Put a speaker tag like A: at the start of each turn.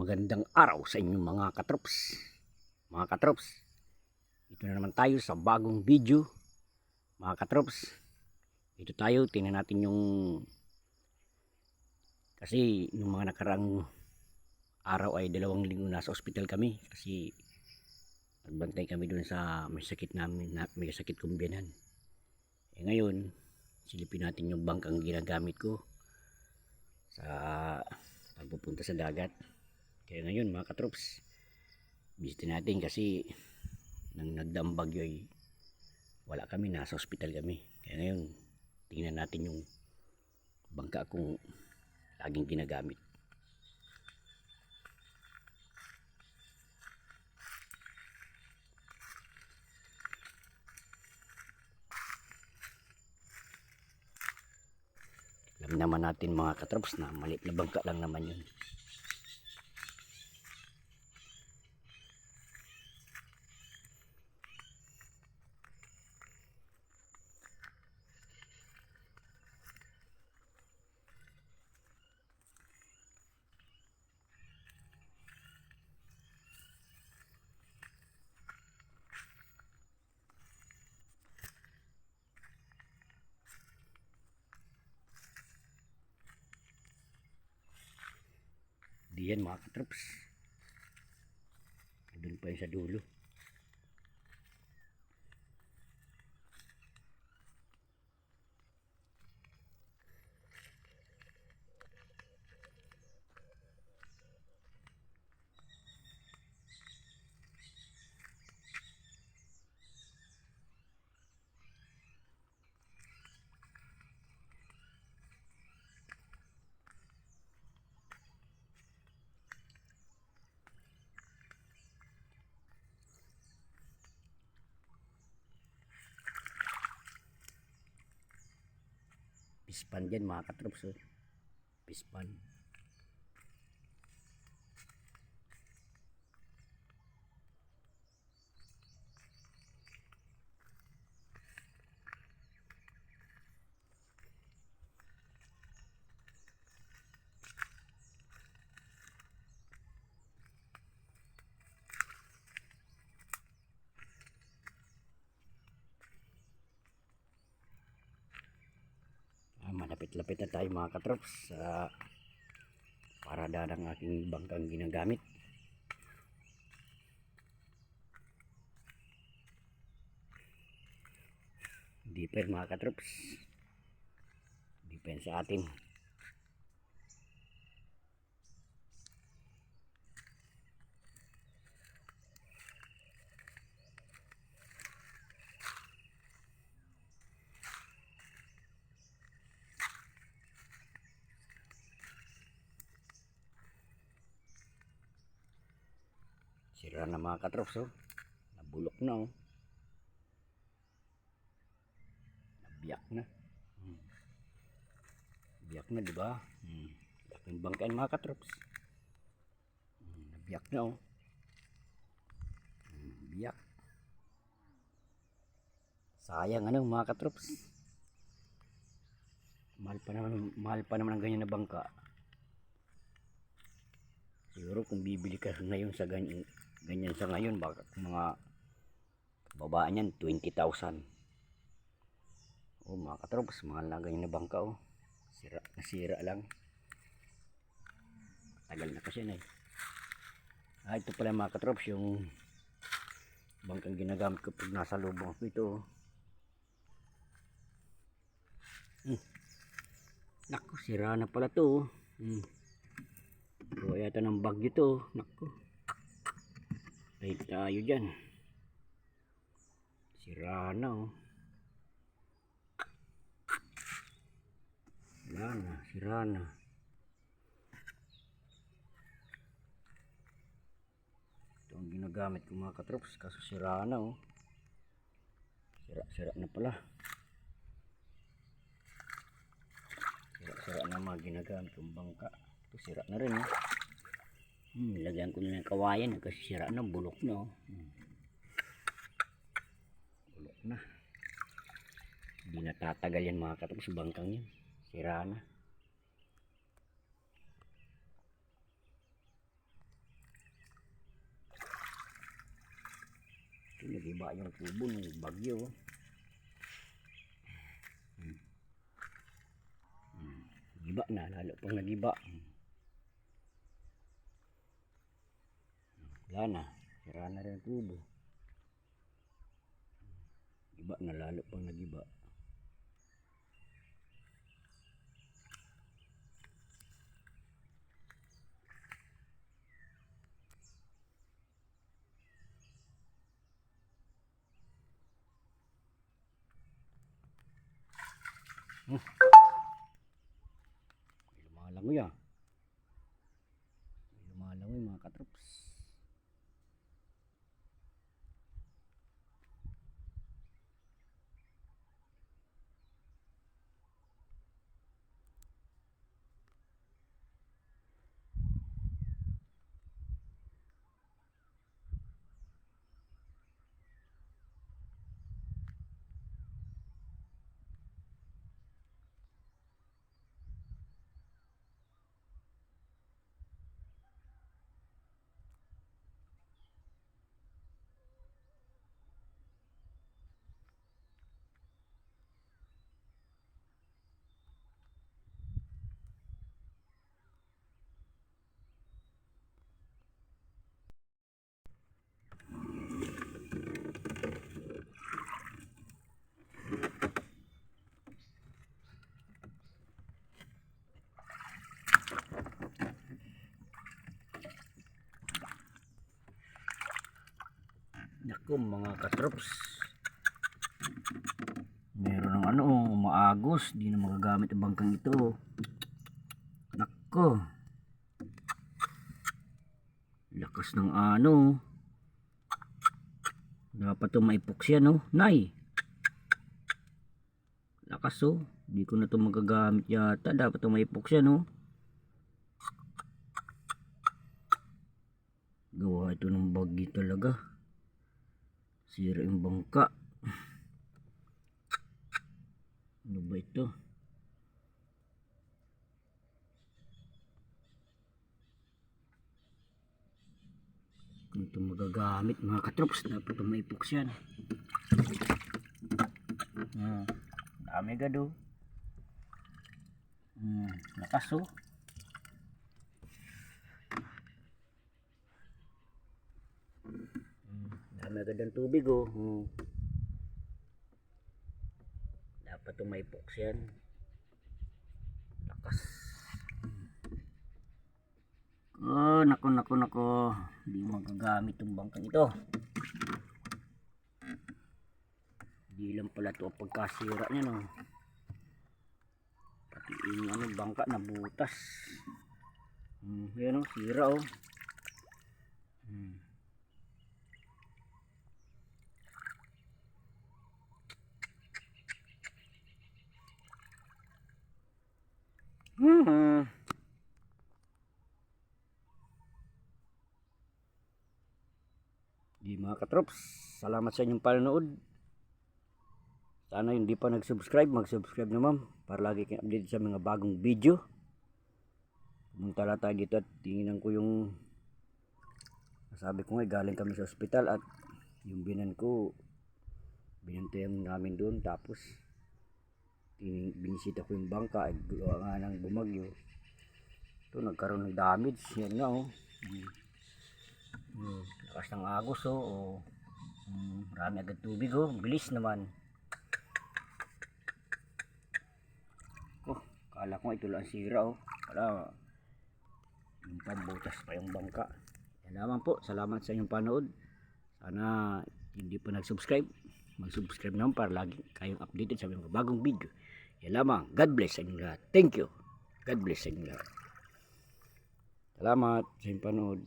A: Magandang araw sa inyong mga katrops. Mga katrops, ito na naman tayo sa bagong video. Mga katrops, ito tayo, tingnan natin yung kasi nung mga nakarang araw ay dalawang linggo nasa ospital kami kasi nagbantay kami dun sa may sakit namin, na, may sakit kong biyanan. Eh ngayon, silipin natin yung bangkang ginagamit ko sa pagpupunta sa dagat. Kaya ngayon mga katrops, visitin natin kasi nang nagdaang bagyo ay wala kami, nasa ospital kami. Kaya ngayon, tingnan natin yung bangka kong laging ginagamit. Alam naman natin mga katrops na maliit na bangka lang naman yun. Yan mga katrops. Doon pa yun sa dulo. Pispan dyan mga katrops. Oh. Pispan. Malapit-lapit na tayo mga katrops sa parada ng aking bangkang ginagamit. Yun, mga katrops. Yun sa atin. Sira na mga katrops oh. Nabulok na oh. Nabiyak na. Hmm. Biyak na di ba? Hmm. Laking bangkain mga katrops. Hmm. Nabiyak na oh. Hmm. Biyak. Sayang ano mga katrops. Mahal pa naman, mahal pa naman ang ganyan na bangka. Siguro kung bibili ka ngayon sa ganyan, ganyan sa ngayon, baka mga babaan yan, 20,000. Oh, mga katrops, mahal na ganyan na bangka, oh. Sira, nasira lang. Tagal na kasi na eh. Ah, ito pala mga katrops, yung bangkang ginagamit ko pag nasa lubong ito. oh. Hmm. Naku, sira na pala to. oh. Hmm. So, yata ng bagyo to. Naku. Ay tayo dyan. Sira na oh. Wala na. Sira na. Ito ang ginagamit ko mga katrops. Kaso sira na oh. Sira, sira na pala. Sira, sira na mga ginagamit kong bangka. Ito sira na rin oh. Hmm, lagyan ko na ng kawayan kasi sira na bulok na. Hmm. Bulok na. Hindi na yan mga katapos bangkang yan. Sira na. Ito nagiba yung kubo ng bagyo. Oh. Hmm. Hmm. Giba na lalo pang nagiba. Hmm. Wala na, sira na rin ang tubo. Giba na, lalo pang nagiba. May lumalangoy ah. May lumalangoy mga katrops. Naku mga katrops. Meron ng ano, maagos. Di na magagamit ang bangkang ito. Nako. Lakas ng ano. Dapat ito maipoks yan, no? Nay. Lakas, oh. Di ko na ito magagamit yata. Dapat ito maipoks yan, no? Gawa ito ng baggy talaga. Sira yung bangka. Ano ba ito? Kung ito magagamit mga katrops, dapat ito maipoks yan. Hmm. Dami gado. Hmm. Lakas oh. Dami agad ang tubig oh. Hmm. Dapat umaipoks yan. Lakas. Oh, nako nako nako. Hindi magagamit yung bangkang ito. Hindi lang pala ito ang pagkasira niya no. Pati yung ano, bangka na butas. Hmm, yan oh, sira oh. Hmm. Di mga katrops, salamat sa inyong panonood. Sana hindi pa nag-subscribe, mag-subscribe naman para lagi kayong update sa mga bagong video. Pumunta lang tayo dito at tingnan ko yung sabi ko nga galing kami sa ospital at yung binan ko binantayan namin doon. Tapos binisita ko yung bangka ay gawa nga ng bumagyo. Ito nagkaroon ng damage. Yan na oh hmm. Lakas ng agos oh, oh. Hmm, marami agad tubig oh bilis naman oh kala ko ito lang sira oh kala yung pambutas pa yung bangka yan naman po salamat sa inyong panood sana hindi pa nag-subscribe mag-subscribe naman para lagi kayong updated sa mga bagong video yan lamang. God bless sa inyong lahat. Thank you. God bless sa inyong lahat. Salamat sa inyong panood.